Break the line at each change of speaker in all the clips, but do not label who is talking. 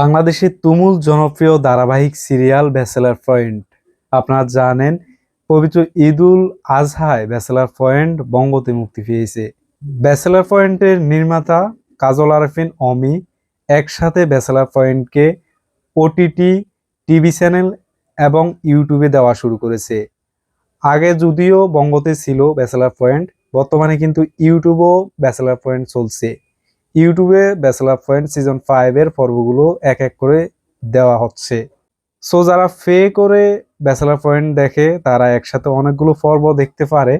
বাংলাদেশের তুমুল জনপ্রিয় ধারাবাহিক সিরিয়াল ব্যাচেলার পয়েন্ট। আপনারা জানেন, পবিত্র ঈদুল আজহায় ব্যাচেলার পয়েন্ট বঙ্গতে মুক্তি পেয়েছে। ব্যাচেলার পয়েন্টের নির্মাতা কাজল আরফিন অমি একসাথে ব্যাচেলার পয়েন্টকে ওটিটি টিভি চ্যানেল এবং ইউটিউবে দেওয়া শুরু করেছে। আগে যদিও বঙ্গতে ছিল ব্যাচেলার পয়েন্ট, বর্তমানে কিন্তু ইউটিউবেও ব্যাচেলার পয়েন্ট চলছে। ইউটিউবে ব্যাচেলার পয়েন্ট সিজন ফাইভের পর্বগুলো এক এক করে দেওয়া হচ্ছে। সো যারা ফে করে ব্যাচেলার পয়েন্ট দেখে, তারা একসাথে অনেকগুলো পর্ব দেখতে পারে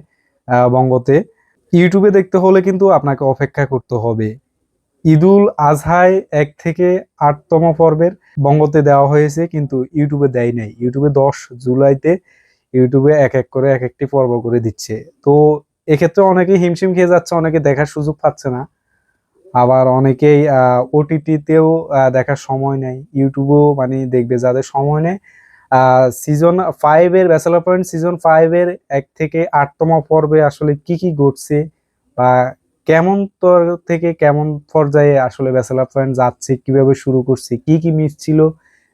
বঙ্গতে। ইউটিউবে দেখতে হলে কিন্তু আপনাকে অপেক্ষা করতে হবে। ঈদুল আজহায় এক থেকে আটতম পর্বের বঙ্গতে দেওয়া হয়েছে, কিন্তু ইউটিউবে দেয় নাই। ইউটিউবে দশ জুলাইতে ইউটিউবে এক এক করে এক একটি পর্ব করে দিচ্ছে। তো, এক্ষেত্রে অনেকেই হিমশিম খেয়ে যাচ্ছে, অনেকে দেখার সুযোগ পাচ্ছে না। আবার অনেকেই ওটিটিতেও দেখার সময় নেই। ইউটিউবেও মানে দেখবে যাদের সময় নেই। সিজন ফাইভের ব্যাচেলার পয়েন্ট সিজন ফাইভের এক থেকে আটতম পর্বে আসলে কি কি ঘটছে বা কেমন তর থেকে কেমন পর্যায়ে আসলে ব্যাচেলার পয়েন্ট যাচ্ছে, কীভাবে শুরু করছে, কি কি মিস ছিল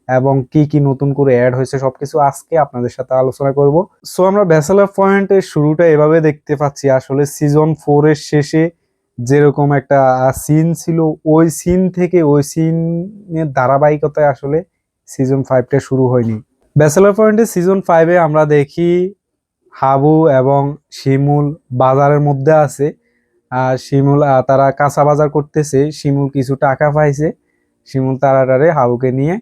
এবং কি কি নতুন করে অ্যাড হয়েছে, সবকিছু আজকে আপনাদের সাথে আলোচনা করব। সো আমরা ব্যাচেলার পয়েন্টের শুরুটা এভাবে দেখতে পাচ্ছি। আসলে সিজন ফোরের শেষে যেরকম একটা সিন ছিল, ওই সিন থেকে ওই সিনের ধারাবাহিকতায় আসলে সিজন ফাইভটা শুরু হয়নি। ব্যাচেলার পয়েন্টে সিজন ফাইভে আমরা দেখি হাবু এবং শিমুল বাজারের মধ্যে আছে। আর শিমুল তারা কাঁচা বাজার করতেছে, শিমুল কিছু টাকা পাইছে, শিমুল তাড়াতাড়ি হাবুকে নিয়ে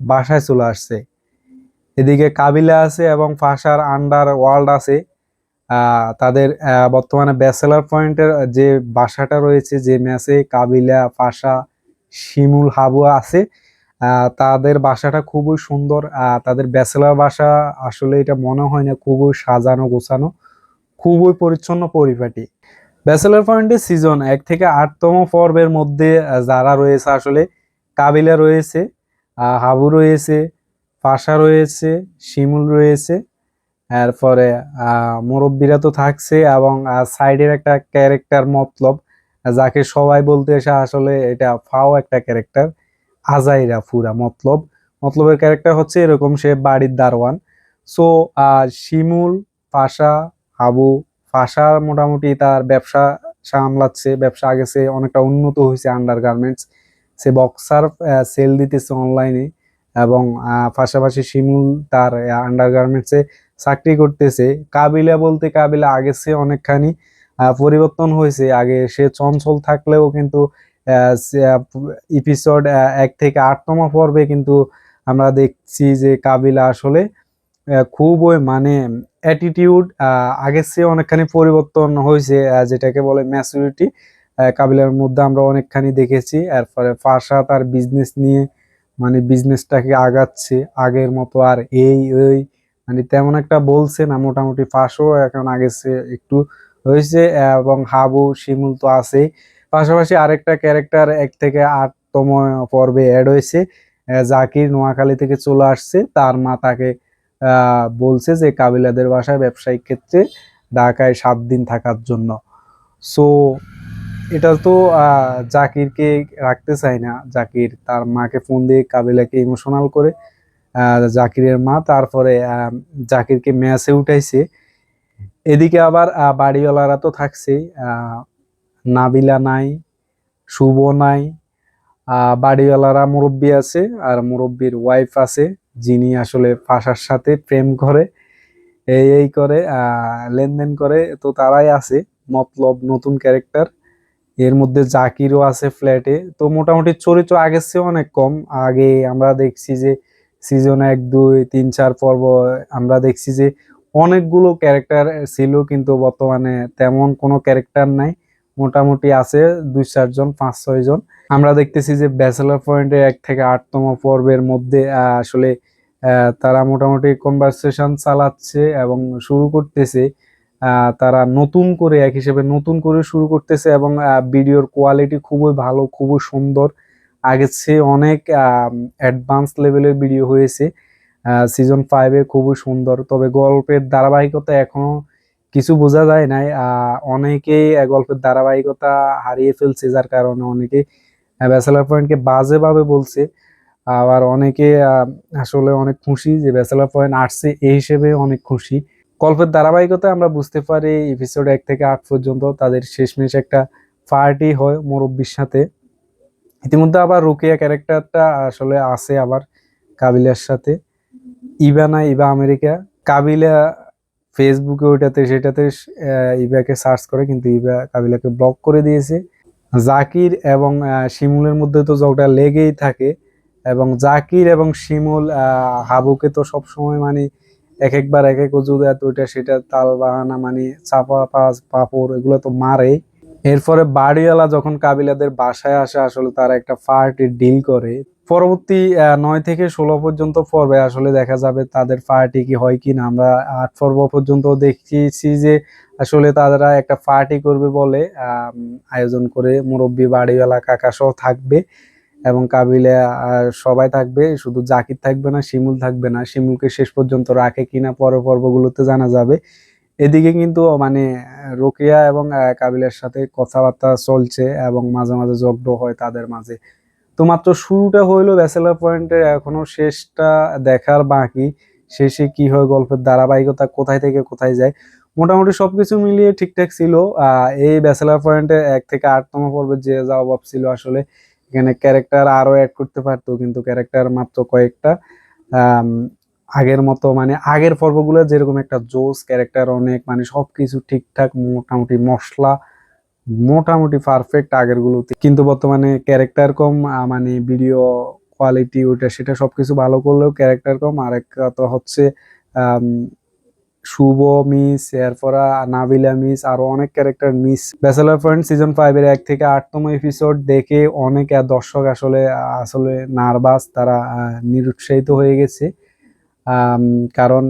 বাসায় চলে আসছে। এদিকে কাবিলা আছে এবং ফাঁসার আন্ডার ওয়ার্ল্ড আছে। তাদের বর্তমানে ব্যাচেলার পয়েন্টের যে বাসাটা রয়েছে, যে ম্যাচে কাবিলা ফাঁসা শিমুল, হাবুয়া আছে তাদের বাসাটা খুবই সুন্দর। তাদের ব্যাচেলার বাসা আসলে এটা মনে হয় না, খুবই সাজানো গোছানো, খুবই পরিচ্ছন্ন পরিপাটি। ব্যাচেলার পয়েন্টের সিজন এক থেকে আটতম পর্বের মধ্যে যারা রয়েছে আসলে, কাবিলা রয়েছে হাবু রয়েছে, পাশা রয়েছে, শিমুল রয়েছে এরপরে মুরব্বীরা তো থাকছে এবং সাইডের একটা ক্যারেক্টার মতলব, যাকে সবাই বলতে এসে আসলে এটা ফাও একটা ক্যারেক্টার আজাইরা ফুরা মতলব। মতলবের ক্যারেক্টার হচ্ছে এরকম, সে বাড়ির দারোয়ান। সো শিমুল, পাশা হাবু পাশা মোটামুটি তার ব্যবসা সামলাচ্ছে, ব্যবসা আগে সে অনেকটা উন্নত হয়েছে আন্ডার গার্মেন্টস সে বক্সার সেল দিতেছে অনলাইনে এবং পাশাপাশি শিমুল তার আন্ডার গার্মেন্টসে চাকরি করতেছে। কাবিলা বলতে কাবিলা আগে সে অনেকখানি পরিবর্তন হয়েছে। আগে সে চঞ্চল থাকলেও কিন্তু এপিসোড এক থেকে আটতম পর্বে কিন্তু আমরা দেখছি যে কাবিলা আসলে খুবই মানে অ্যাটিটিউড আগের চেয়ে অনেকখানি পরিবর্তন হয়েছে যেটাকে বলে ম্যাচুরিটি কাবিলার মধ্যে আমরা অনেকখানি দেখেছি। এরপরে ফাঁসা তার বিজনেস নিয়ে মানে বিজনেসটাকে আগাচ্ছে। আগের মতো আর এই, ওই মানে তেমন একটা বলছে না, মোটামুটি ফাঁসও এখন চেয়ে একটু হয়েছে, এবং হাবু, শিমুল তো আছেই। পাশাপাশি আরেকটা ক্যারেক্টার এক থেকে আটতম পর্বে অ্যাড হয়েছে জাকির নোয়াখালী থেকে চলে আসছে। তার মা তাকে বলছে যে কাবিলাদের বাসায় ব্যবসায়িক ক্ষেত্রে ঢাকায় সাত দিন থাকার জন্য। সো, এটা তো জাকিরকে রাখতে চায় না। জাকির তার মাকে ফোন দিয়ে কাবিলাকে ইমোশনাল করে। জাকিরের মা, তারপরে জাকিরকে ম্যাচে উঠাইছে। এদিকে আবার বাড়িওয়ালারা তো থাকছেই নাবিলা নাই শুভ নাই বাড়িওয়ালারা মুরব্বী আছে আর মুরব্বীর ওয়াইফ আছে, যিনি আসলে ফাঁসার সাথে প্রেম করে, এই এই করে লেনদেন করে, তো তারাই আছে, মতলব নতুন ক্যারেক্টার এর মধ্যে জাকিরও আছে ফ্ল্যাটে তো মোটামুটি চরিত্র আগের চেয়ে অনেক কম। আগে আমরা দেখছি যে সিজন এক, দুই, তিন, চার পর্ব আমরা দেখছি যে অনেকগুলো ক্যারেক্টার ছিল কিন্তু বর্তমানে তেমন কোনো ক্যারেক্টার নাই। মোটামুটি আছে দুই চারজন পাঁচ, ছয় জন। আমরা দেখতেছি যে ব্যাচেলার পয়েন্টে এক থেকে আটতম পর্বের মধ্যে আসলে তারা মোটামুটি কনভারসেশন চালাচ্ছে এবং শুরু করতেছে তারা নতুন করে এক হিসেবে নতুন করে শুরু করতেছে এবং ভিডিওর কোয়ালিটি খুবই ভালো, খুবই সুন্দর। আগের চেয়ে অনেক অ্যাডভান্স লেভেলের ভিডিও হয়েছে। সিজন ফাইভে খুবই সুন্দর। তবে গল্পের ধারাবাহিকতা এখনও কিছু বোঝা যায় নাই। অনেকেই গল্পের ধারাবাহিকতা হারিয়ে ফেলছে, যার কারণে অনেকে ব্যাচেলার পয়েন্টকে বাজেভাবে বলছে। আবার অনেকে আসলে অনেক খুশি যে ব্যাচেলার পয়েন্ট আসছে এই হিসেবে অনেক খুশি। গল্পের ধারাবাহিকতা আমরা বুঝতে পারি এপিসোড এক থেকে আট পর্যন্ত তাদের শেষমেশ একটা পার্টি হয় মুরব্বির সাথে। ইতিমধ্যে আবার রুকিয়া ক্যারেক্টারটা আসলে আছে আবার কাবিলার সাথে। ইবা না ইবা আমেরিকা। কাবিলা ফেসবুকে ওইটাতে সেটাতে ইবাকে সার্চ করে, কিন্তু ইবা কাবিলাকে ব্লক করে দিয়েছে। জাকির এবং শিমুলের মধ্যে তো ঝগড়া লেগেই থাকে। এবং জাকির এবং শিমুল হাবুকে তো সবসময় মানে এক একবার এক এক অজুদাত ওইটা সেটা তাল বাহানা মানে চাপা পাস, পাপড়, এগুলো তো মারে এরপরে বাড়িওয়ালা যখন কাবিলাদের বাসায় আসে, আসলে তারা একটা পার্টি ডিল করে। পরবর্তী নয় থেকে ষোলো পর্যন্ত পর্বে আসলে দেখা যাবে তাদের পার্টি কি হয় কি না আমরা আট পর্ব পর্যন্ত দেখেছি যে আসলে তারা একটা পার্টি করবে বলে আয়োজন করে মুরব্বী বাড়িওয়ালা কাকা সহ থাকবে এবং কাবিলা সবাই থাকবে। শুধু জাকির থাকবে না, শিমুল থাকবে না। শিমুলকে শেষ পর্যন্ত রাখে কিনা পরের পর্বগুলোতে জানা যাবে। এদিকে কিন্তু মানে রোকেয়া এবং কাবিলের সাথে কথাবার্তা চলছে এবং মাঝে মাঝে জব্দ হয় তাদের মাঝে। তো মাত্র শুরুটা হইল ব্যাচেলার পয়েন্টে এখনও শেষটা দেখার বাকি। শেষে কি হয় গল্পের ধারাবাহিকতা কোথায় থেকে কোথায় যায়, মোটামুটি সবকিছু মিলিয়ে ঠিকঠাক ছিল। এই ব্যাচেলার পয়েন্টে এক থেকে আটতম পর্বে যে যা অভাব ছিল আসলে, এখানে ক্যারেক্টার আরও অ্যাড করতে পারতো, কিন্তু ক্যারেক্টার মাত্র কয়েকটা। আগের মতো মানে আগের পর্বগুলো যেরকম একটা জোস ক্যারেক্টার অনেক মানে সবকিছু ঠিকঠাক, মোটামুটি মশলা, মোটামুটি পারফেক্ট আগের গুলোতে কিন্তু বর্তমানে ক্যারেক্টার কম মানে ভিডিও কোয়ালিটি ওইটা সেটা সবকিছু ভালো করলেও ক্যারেক্টার কম। আর একটা তো হচ্ছে শুভ মিস এরপরা নাবিলা মিস আরও অনেক character miss bachelor point season ফাইভের এক থেকে আটতম এপিসোড দেখে অনেক দর্শক আসলে আসলে নার্ভাস তারা নিরুৎসাহিত হয়ে গেছে। কারণ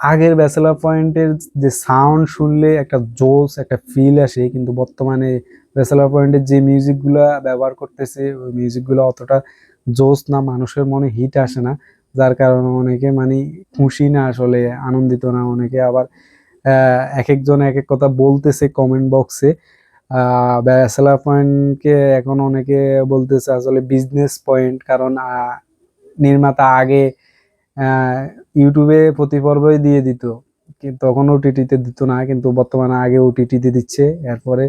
আগের ব্যাচেলার পয়েন্টের যে সাউন্ড শুনলে একটা জোস একটা ফিল আসে, কিন্তু বর্তমানে ব্যাচেলার পয়েন্টের যে মিউজিকগুলো ব্যবহার করতেছে, ওই মিউজিকগুলো অতটা জোস না, মানুষের মনে হিট আসে না। যার কারণে অনেকে মানে খুশি না আসলে, আনন্দিত না। অনেকে আবার এক একজন এক এক কথা বলতেছে কমেন্ট বক্সে ব্যাচেলার পয়েন্টকে এখন অনেকে বলতেছে আসলে বিজনেস পয়েন্ট কারণ নির্মাতা আগে ইউটিউবে প্রতি পর্বই দিয়ে দিত। তখন ওটিটিতে দিত না, কিন্তু বর্তমানে আগে ওটিটিতে দিচ্ছে। এরপরে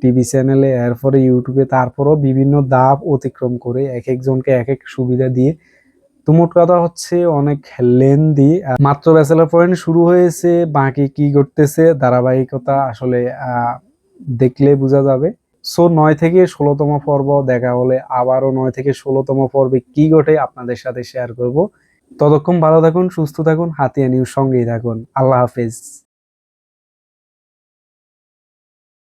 টিভি চ্যানেলে এরপরে ইউটিউবে তারপরও বিভিন্ন ধাপ অতিক্রম করে এক একজনকে এক এক সুবিধা দিয়ে। তো মোট কথা হচ্ছে অনেক লেন্দি মাত্র ব্যাচেলার পয়েন্ট শুরু হয়েছে, বাকি কি করতেছে ধারাবাহিকতা আসলে দেখলে বোঝা যাবে। সো নয় থেকে ষোলোতম পর্ব, দেখা হলে আবারও নয় থেকে ষোলোতম পর্বে কি ঘটে আপনাদের সাথে শেয়ার করব। ততক্ষণ ভালো থাকুন সুস্থ থাকুন হাতিয়া নিউজ সঙ্গেই থাকুন। আল্লাহ হাফেজ।